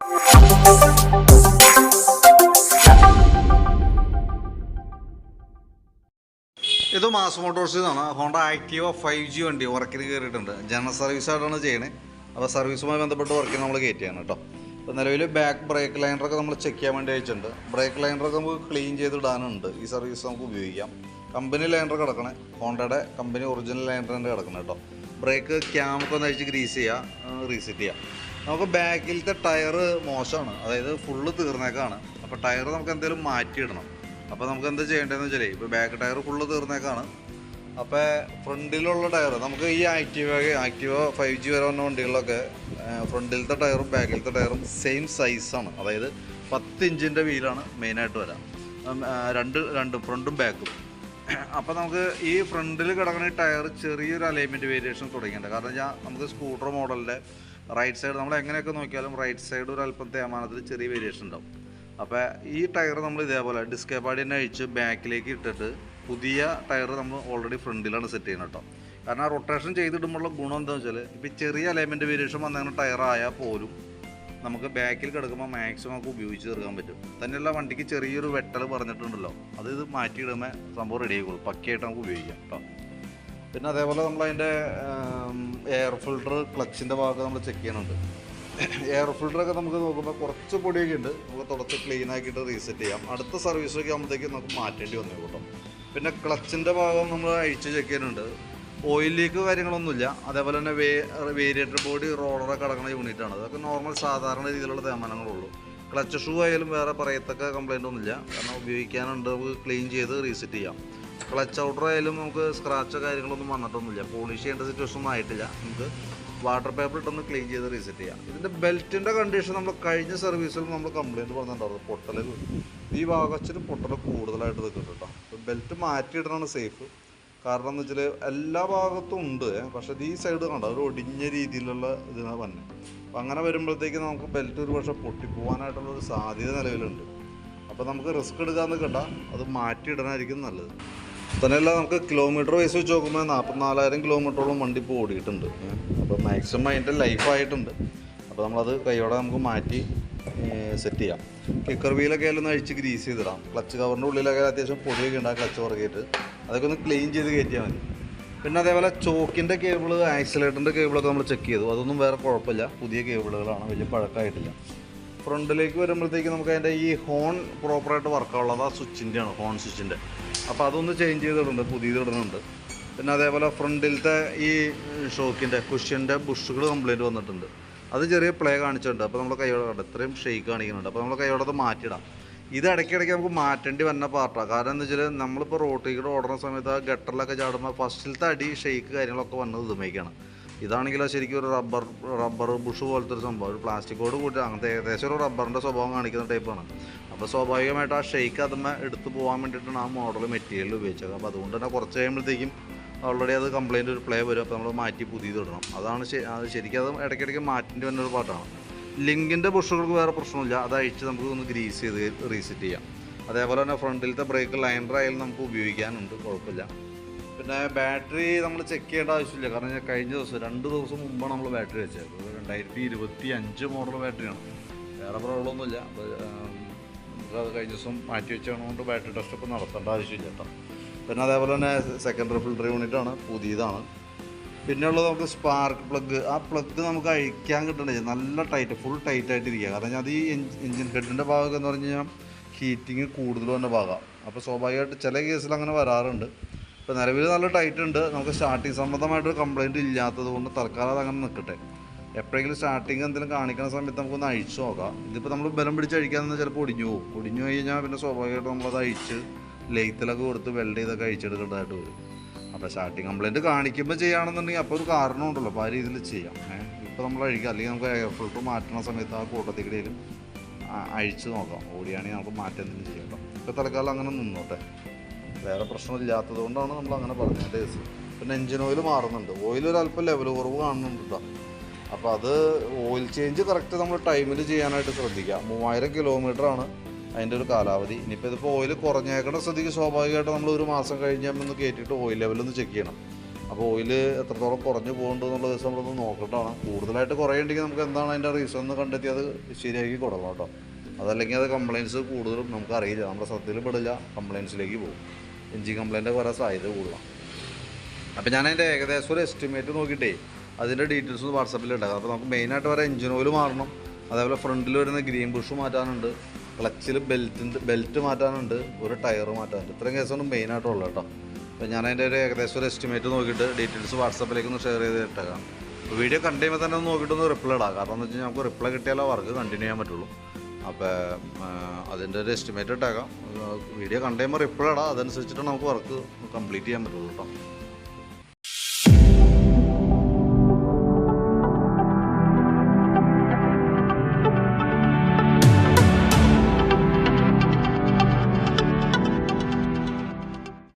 ഇത് മാസ് മോട്ടോഴ്സിൽ നിന്നാണ് Honda Activa five G വണ്ടി വർക്കിന് കയറിയിട്ടുണ്ട്. ജനറൽ സർവീസ് ആയിട്ടാണ് ചെയ്യണത് അപ്പോൾ സർവീസുമായി ബന്ധപ്പെട്ട് വർക്കിന് നമ്മൾ കയറ്റിയാണ് കേട്ടോ. അപ്പോൾ നിലവിൽ ബാക്ക് ബ്രേക്ക് ലൈനറൊക്കെ നമ്മൾ ചെക്ക് ചെയ്യാൻ വേണ്ടി അയച്ചിട്ടുണ്ട് ബ്രേക്ക് ലൈനറൊക്കെ നമുക്ക് ക്ലീൻ ചെയ്ത് ഇടാനുണ്ട്. ഈ സർവീസ് നമുക്ക് ഉപയോഗിക്കാം. കമ്പനി ലൈനർ കിടക്കണേ. ഹോണ്ടയുടെ കമ്പനി ഒറിജിനൽ ലൈനർ തന്നെ കിടക്കണം കേട്ടോ. ബ്രേക്ക് ക്യാമൊക്കെ ഒന്ന് അഴിച്ച് ഗ്രീസ് ചെയ്യുക റീസെറ്റ് ചെയ്യാം. നമുക്ക് ബാക്കിലത്തെ ടയർ മോശമാണ്. അതായത് ഫുള്ള് തീർന്നേക്കാണ്. അപ്പോൾ ടയർ നമുക്ക് എന്തെങ്കിലും മാറ്റിയിടണം. അപ്പോൾ നമുക്ക് എന്താ ചെയ്യേണ്ടതെന്ന് വെച്ചാൽ ഇപ്പോൾ ബാക്ക് ടയർ ഫുള്ള് തീർന്നേക്കാണ്. അപ്പോൾ ഫ്രണ്ടിലുള്ള ടയർ നമുക്ക് ഈ ആക്റ്റീവ ആക്റ്റീവ ഫൈവ് ജി വരെ വന്ന വണ്ടികളിലൊക്കെ ഫ്രണ്ടിലത്തെ ടയറും ബാക്കിലത്തെ ടയറും സെയിം സൈസാണ് അതായത് പത്ത് ഇഞ്ചിന്റെ വീലാണ് മെയിനായിട്ട് വരാം. രണ്ട് രണ്ടും ഫ്രണ്ടും ബാക്കും അപ്പോൾ നമുക്ക് ഈ ഫ്രണ്ടിൽ കിടക്കുന്ന ടയർ ചെറിയൊരു അലൈൻമെന്റ് വേരിയേഷൻ തുടങ്ങിയിട്ടുണ്ട്. കാരണം ഞാൻ നമുക്ക് സ്കൂട്ടർ മോഡലിന്റെ റൈറ്റ് സൈഡ് നമ്മൾ എങ്ങനെയൊക്കെ നോക്കിയാലും റൈറ്റ് സൈഡ് ഒരു അല്പം തേമാനത്തിൽ ചെറിയ വേരിയേഷൻ ഉണ്ടാവും. അപ്പോൾ ഈ ടയർ നമ്മൾ ഇതേപോലെ ഡിസ്കേ പാടി തന്നെ അഴിച്ച് ബാക്കിലേക്ക് ഇട്ടിട്ട് പുതിയ ടയർ നമ്മൾ ഓൾറെഡി ഫ്രണ്ടിലാണ് സെറ്റ് ചെയ്യുന്നത് കേട്ടോ. കാരണം റൊട്ടേഷൻ ചെയ്തിടുമ്പോഴുള്ള ഗുണം എന്താണെന്ന് വെച്ചാൽ ഇപ്പോൾ ചെറിയ അലൈൻമെന്റ് വേരിയേഷൻ വന്നങ്ങനെ ആയാൽ പോലും നമുക്ക് ബാക്കിൽ കിടക്കുമ്പോൾ മാക്സിമം നമുക്ക് ഉപയോഗിച്ച് തീർക്കാൻ പറ്റും. തന്നെയല്ല വണ്ടിക്ക് ചെറിയൊരു വെട്ടൽ പറഞ്ഞിട്ടുണ്ടല്ലോ. അത് ഇത് മാറ്റിയിടുമ്പോൾ സംഭവം റെഡി ആയിക്കോളും. പക്കയായിട്ട് നമുക്ക് ഉപയോഗിക്കാം കേട്ടോ. പിന്നെ അതേപോലെ നമ്മൾ അതിന്റെ എയർ ഫിൽട്ടർ ക്ലച്ചിന്റെ ഭാഗം നമ്മൾ ചെക്ക് ചെയ്യണുണ്ട് എയർ ഫിൽട്ടറൊക്കെ നമുക്ക് നോക്കുമ്പോൾ കുറച്ച് പൊടിയൊക്കെ ഉണ്ട്. നമുക്ക് തുടച്ച് ക്ലീൻ ആക്കിയിട്ട് റീസെറ്റ് ചെയ്യാം. അടുത്ത സർവീസൊക്കെ ആകുമ്പോഴത്തേക്ക് നമുക്ക് മാറ്റേണ്ടി വന്നു കേട്ടോ. പിന്നെ ക്ലച്ചിന്റെ ഭാഗം നമ്മൾ അഴിച്ച് ചെക്ക് ചെയ്യുന്നുണ്ട്. ഓയിൽ ലീക്ക് കാര്യങ്ങളൊന്നുമില്ല. അതേപോലെ തന്നെ വേ വേരിയേറ്റർ ബോഡി റോളറൊക്കെ യൂണിറ്റ് യൂണിറ്റാണ് അതൊക്കെ നോർമൽ സാധാരണ രീതിയിലുള്ള തേമാനങ്ങളുള്ളൂ ക്ലച്ച് ഷൂ ആയാലും വേറെ പറയത്തക്ക കംപ്ലൈന്റ് ഒന്നുമില്ല. കാരണം ഉപയോഗിക്കാനുണ്ട്. നമുക്ക് ക്ലീൻ ചെയ്ത് റീസെറ്റ് ചെയ്യാം. ക്ലച്ച് ഔട്ടർ ആയാലും നമുക്ക് സ്ക്രാച്ചോ കാര്യങ്ങളൊന്നും വന്നിട്ടൊന്നുമില്ല. പോളിഷ് ചെയ്യേണ്ട സിറ്റുവേഷൻ ഒന്നും ആയിട്ടില്ല. നമുക്ക് വാട്ടർ പേപ്പർ ഇട്ടൊന്ന് ക്ലീൻ ചെയ്ത് റീസെറ്റ് ചെയ്യാം. ഇതിന്റെ ബെൽറ്റിന്റെ കണ്ടീഷൻ നമ്മൾ കഴിഞ്ഞ സർവീസിൽ നമ്മൾ കംപ്ലയിന്റ് പറഞ്ഞിട്ടുണ്ടായിരുന്നു. പൊട്ടൽ ഈ ഭാഗത്തിന് പൊട്ടൽ കൂടുതലായിട്ട് നിൽക്കുന്നുണ്ട് കേട്ടോ ബെൽറ്റ് മാറ്റിയിടണമാണ് സേഫ് കാരണം എന്ന് വെച്ചാൽ എല്ലാ ഭാഗത്തും ഉണ്ട്. പക്ഷേ ഈ സൈഡ് കണ്ട? ഒരു ഒടിഞ്ഞ രീതിയിലുള്ള ഇതിനാണ് വന്നെ. അപ്പം അങ്ങനെ വരുമ്പോഴത്തേക്ക് നമുക്ക് ബെൽറ്റ് ഒരു പക്ഷേ പൊട്ടിപ്പോവാനായിട്ടുള്ള ഒരു സാധ്യത നിലവിലുണ്ട്. അപ്പോൾ നമുക്ക് റിസ്ക് എടുക്കാമെന്ന് കേട്ട അത് മാറ്റിയിടാനായിരിക്കും നല്ലത്. തന്നെയല്ല നമുക്ക് കിലോമീറ്റർ വൈസ് വെച്ച് നോക്കുമ്പോൾ നാൽപ്പത്തിനാലായിരം കിലോമീറ്ററോളം വണ്ടി ഇപ്പോൾ ഓടിയിട്ടുണ്ട്. അപ്പോൾ മാക്സിമം അതിന്റെ ലൈഫായിട്ടുണ്ട് അപ്പോൾ നമ്മളത് കൈയോടെ നമുക്ക് മാറ്റി സെറ്റ് ചെയ്യാം. കിക്കർ വീലൊക്കെ ആയാലും ഒന്ന് അഴിച്ച് ഗ്രീസ് ചെയ്തിടാം. ക്ലച്ച് കവറിന്റെ ഉള്ളിലൊക്കെ അത്യാവശ്യം പൊടിയൊക്കെ ഉണ്ടാകും ക്ലച്ച് പുറകേറ്റ് അതൊക്കെ ഒന്ന് ക്ലീൻ ചെയ്ത് കയറ്റിയാൽ മതി. പിന്നെ അതേപോലെ ചോക്കിന്റെ കേബിൾ ആക്സിലേറ്ററിന്റെ കേബിളൊക്കെ നമ്മൾ ചെക്ക് ചെയ്തു. അതൊന്നും വേറെ കുഴപ്പമില്ല. പുതിയ കേബിളുകളാണ് വലിയ പഴക്കമായിട്ടില്ല. ഫ്രണ്ടിലേക്ക് വരുമ്പോഴത്തേക്ക് നമുക്ക് അതിന്റെ ഈ ഹോൺ പ്രോപ്പറായിട്ട് വർക്കാവുള്ളത് ആ സ്വിച്ചിന്റെയാണ് ഹോൺ സ്വിച്ചിന്റെ അപ്പോൾ അതൊന്ന് ചേഞ്ച് ചെയ്തിടുന്നുണ്ട് പുതിയത് ഇടുന്നുണ്ട് പിന്നെ അതേപോലെ ഫ്രണ്ടിലത്തെ ഈ ഷോക്കിന്റെ കുഷ്യന്റെ ബുഷുകൾ കംപ്ലൈന്റ് വന്നിട്ടുണ്ട്. അത് ചെറിയ പ്ലേ കാണിച്ചിട്ടുണ്ട്. അപ്പോൾ നമ്മൾ കൈയോടെ കണ്ടു? ഇത്രയും ഷെയ്ക്ക് കാണിക്കുന്നുണ്ട്. അപ്പോൾ നമ്മൾ കൈയോടെ അത് മാറ്റിയിടാം. ഇത് ഇടയ്ക്കിടയ്ക്ക് നമുക്ക് മാറ്റേണ്ടി വന്ന പാർട്ടാണ് കാരണം എന്താ വെച്ചാൽ നമ്മളിപ്പോൾ റോട്ടിൽ കൂടെ ഓടുന്ന സമയത്ത് ആ ഗട്ടറിലൊക്കെ ചാടുമ്പോൾ ഫസ്റ്റിലത്തെ അടി ഷെയ്ക്ക് കാര്യങ്ങളൊക്കെ വന്നത് ഇതുമേക്കാണ് ഇതാണെങ്കിലോ ശരിക്കും ഒരു റബ്ബർ റബ്ബർ ബുഷ് പോലത്തെ ഒരു സംഭവം. ഒരു പ്ലാസ്റ്റിക്കോട് കൂട്ടി അങ്ങനത്തെ ഏകദേശം ഒരു റബ്ബറിന്റെ സ്വഭാവം കാണിക്കുന്ന ടൈപ്പാണ് അപ്പോൾ സ്വാഭാവികമായിട്ട് ആ ഷെയ്ക്ക് അതുമ്മ എടുത്ത് പോകാൻ വേണ്ടിയിട്ടാണ് ആ മോഡൽ മെറ്റീരിയൽ ഉപയോഗിച്ചത്. അപ്പോൾ അതുകൊണ്ട് തന്നെ കുറച്ച് കഴിയുമ്പോഴത്തേക്കും ഓൾറെഡി അത് കംപ്ലയിന്റ് ഒരു പ്ലേ വരും. അപ്പോൾ നമ്മൾ മാറ്റി പുതിയത് ഇടണം. അതാണ് അത് ശരിക്കും അത് ഇടയ്ക്കിടയ്ക്ക് മാറ്റേണ്ടി വന്ന ഒരു പാട്ടാണ്. ലിങ്കിന്റെ ബുഷുകൾക്ക് വേറെ പ്രശ്നമില്ല. അത് അഴിച്ച് നമുക്ക് ഒന്ന് ഗ്രീസ് ചെയ്ത് റീസെറ്റ് ചെയ്യാം. അതേപോലെ തന്നെ ഫ്രണ്ടിലത്തെ ബ്രേക്ക് ലൈനർ ആയാലും നമുക്ക് ഉപയോഗിക്കാനുണ്ട്. കുഴപ്പമില്ല. പിന്നെ ബാറ്ററി നമ്മൾ ചെക്ക് ചെയ്യേണ്ട ആവശ്യമില്ല. കാരണം കഴിഞ്ഞ ദിവസം രണ്ട് ദിവസം മുമ്പാണ് നമ്മൾ ബാറ്ററി വെച്ചത്. രണ്ടായിരത്തി ഇരുപത്തി അഞ്ച് മോഡൽ ബാറ്ററിയാണ് വേറെ പ്രോബ്ലം ഒന്നുമില്ല. അപ്പോൾ നമുക്കത് കഴിഞ്ഞ ദിവസം മാറ്റി വെച്ചതുകൊണ്ട് ബാറ്ററി ടെസ്റ്റ് ഒക്കെ നടത്തേണ്ട ആവശ്യമില്ല കേട്ടോ. പിന്നെ അതേപോലെ തന്നെ സെക്കൻഡറി ഫിൽട്ടർ യൂണിറ്റാണ് പുതിയതാണ്. പിന്നെ ഉള്ളത് നമുക്ക് സ്പാർക്ക് പ്ലഗ് ആ പ്ലഗ് നമുക്ക് അഴിക്കാൻ കിട്ടണ്ടേ? നല്ല ടൈറ്റ് ഫുൾ ടൈറ്റ് ആയിട്ട് ഇരിക്കുക കാരണം അത് ഈ എഞ്ചിൻ ഹെഡിന്റെ ഭാഗമൊക്കെ എന്ന് പറഞ്ഞു കഴിഞ്ഞാൽ ഹീറ്റിങ് കൂടുതൽ തന്നെ ഭാഗമാണ്. അപ്പോൾ സ്വാഭാവികമായിട്ട് ചില കേസിൽ അങ്ങനെ വരാറുണ്ട്. ഇപ്പോൾ നിലവിൽ നല്ല ടൈറ്റ് ഉണ്ട്. നമുക്ക് സ്റ്റാർട്ടിങ് സംബന്ധമായിട്ടൊരു കംപ്ലയിന്റ് ഇല്ലാത്തത് കൊണ്ട് തൽക്കാലം അത് അങ്ങനെ നിൽക്കട്ടെ. എപ്പോഴെങ്കിലും സ്റ്റാർട്ടിങ് എന്തെങ്കിലും കാണിക്കുന്ന സമയത്ത് നമുക്കൊന്ന് അഴിച്ചു നോക്കാം. ഇതിപ്പോൾ നമ്മൾ ബലം പിടിച്ച് അഴിക്കാന്ന് ചിലപ്പോൾ ഒടിഞ്ഞു പോകും. ഒടിഞ്ഞു കഴിഞ്ഞാൽ പിന്നെ സ്വാഭാവികമായിട്ട് നമ്മളത് അഴിച്ച് ലെയ്ത്തിലൊക്കെ കൊടുത്ത് വെൽഡ് ചെയ്തൊക്കെ അഴിച്ചെടുക്കേണ്ടതായിട്ട് വരും. അപ്പോൾ സ്റ്റാർട്ടിങ് കംപ്ലൈന്റ് കാണിക്കുമ്പോൾ ചെയ്യുകയാണെന്നുണ്ടെങ്കിൽ അപ്പോൾ ഒരു കാരണം ഉണ്ടല്ലോ. അപ്പോൾ ആ രീതിയിൽ ചെയ്യാം. ഇപ്പോൾ നമ്മൾ അഴിക്കുക അല്ലെങ്കിൽ നമുക്ക് എയർ ഫിൽറ്റർ മാറ്റുന്ന സമയത്ത് ആ കൂട്ടത്തിക്കിടയിലും അഴിച്ച് നോക്കാം. ഓടിയാണെങ്കിൽ നമുക്ക് മാറ്റം എന്തെങ്കിലും ചെയ്യാം ഇപ്പോൾ തൽക്കാലം അങ്ങനെ നിന്നോട്ടെ. വേറെ പ്രശ്നമില്ലാത്തത് കൊണ്ടാണ് നമ്മൾ അങ്ങനെ പറഞ്ഞത് പിന്നെ എഞ്ചിൻ ഓയിൽ മാറുന്നുണ്ട്. ഓയിൽ ഒരു അല്പം ലെവൽ കുറവ് കാണുന്നുണ്ട് കേട്ടോ അപ്പോൾ അത് ഓയിൽ ചേഞ്ച് കറക്റ്റ് നമ്മൾ ടൈമിൽ ചെയ്യാനായിട്ട് ശ്രദ്ധിക്കുക. മൂവായിരം കിലോമീറ്റർ ആണ് അതിന്റെ ഒരു കാലാവധി. ഇനിയിപ്പോൾ ഇതിപ്പോൾ ഓയിൽ കുറഞ്ഞേക്കേണ്ട സ്ഥിതിക്ക് സ്വാഭാവികമായിട്ട് നമ്മൾ ഒരു മാസം കഴിഞ്ഞാൽ ഒന്ന് കയറ്റിയിട്ട് ഓയിൽ ലെവലൊന്ന് ചെക്ക് ചെയ്യണം. അപ്പോൾ ഓയിൽ എത്രത്തോളം കുറഞ്ഞു പോകുന്നുണ്ട് എന്നുള്ള ദിവസം നമ്മളൊന്ന് നോക്കട്ടാണ്. കൂടുതലായിട്ട് കുറയുണ്ടെങ്കിൽ നമുക്ക് എന്താണ് അതിന്റെ റീസൺ എന്ന് കണ്ടെത്തി അത് ശരിയാക്കി കൊടുക്കണം കേട്ടോ. അതല്ലെങ്കിൽ അത് കംപ്ലയിൻസ് കൂടുതലും നമുക്ക് അറിയില്ല. നമ്മുടെ ശ്രദ്ധയിൽ പെടില്ല കംപ്ലയിൻസിലേക്ക് പോകും. എഞ്ചിൻ കംപ്ലയിന്റ് വരാൻ സാധ്യത കൂടുതലാണ് അപ്പോൾ ഞാൻ അതിന്റെ ഏകദേശം ഒരു എസ്റ്റിമേറ്റ് നോക്കിയിട്ടേ അതിന്റെ ഡീറ്റെയിൽസ് വാട്സപ്പിൽ ഉണ്ടാകും അപ്പോൾ നമുക്ക് മെയിനായിട്ട് വരെ എഞ്ചിൻ ഓയിൽ മാറണം. അതേപോലെ ഫ്രണ്ടിൽ വരുന്ന ഗ്രീൻ ബുഷ് മാറ്റാനുണ്ട്. ക്ലച്ചിൽ ബെൽറ്റിന്റെ ബെൽറ്റ് മാറ്റാനുണ്ട്. ഒരു ടയർ മാറ്റാനുണ്ട്. ഇത്രയും കേസാണ് മെയിനായിട്ടുള്ളത് കേട്ടോ. അപ്പോൾ ഞാൻ അതിന്റെ ഒരു ഏകദേശം ഒരു എസ്റ്റിമേറ്റ് നോക്കിയിട്ട് ഡീറ്റെയിൽസ് വാട്സപ്പിലേക്ക് ഒന്ന് ഷെയർ ചെയ്ത് ഇട്ടേക്കാം. വീഡിയോ കണ്ടു കഴിയുമ്പോൾ തന്നെ ഒന്ന് നോക്കിയിട്ടൊന്ന് റിപ്ലൈ ഇടാം. കാരണം എന്ന് വെച്ച് കഴിഞ്ഞാൽ നമുക്ക് റിപ്ലൈ കിട്ടിയാലേ വർക്ക് കണ്ടിന്യൂ ചെയ്യാൻ പറ്റുള്ളൂ. അപ്പോൾ അതിന്റെ ഒരു എസ്റ്റിമേറ്റ് ഇട്ടേക്കാം. വീഡിയോ കണ്ടു കഴിയുമ്പോൾ റിപ്ലൈ ഇടാം. അതനുസരിച്ചിട്ട് നമുക്ക് വർക്ക് കംപ്ലീറ്റ് ചെയ്യാൻ പറ്റുള്ളൂ കേട്ടോ.